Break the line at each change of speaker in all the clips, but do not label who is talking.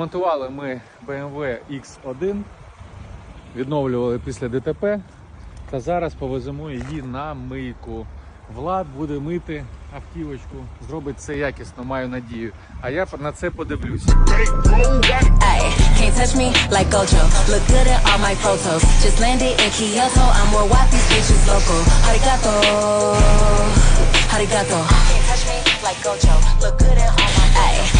Монтували ми BMW X1, відновлювали після ДТП та зараз повеземо її на мийку. Влад буде мити автівочку, зробить це якісно, маю надію. А я на це подивлюсь.
Ay,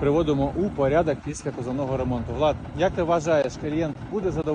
приводимо у порядок після позовного ремонту. Влад, як ти вважаєш, клієнт буде задоволений?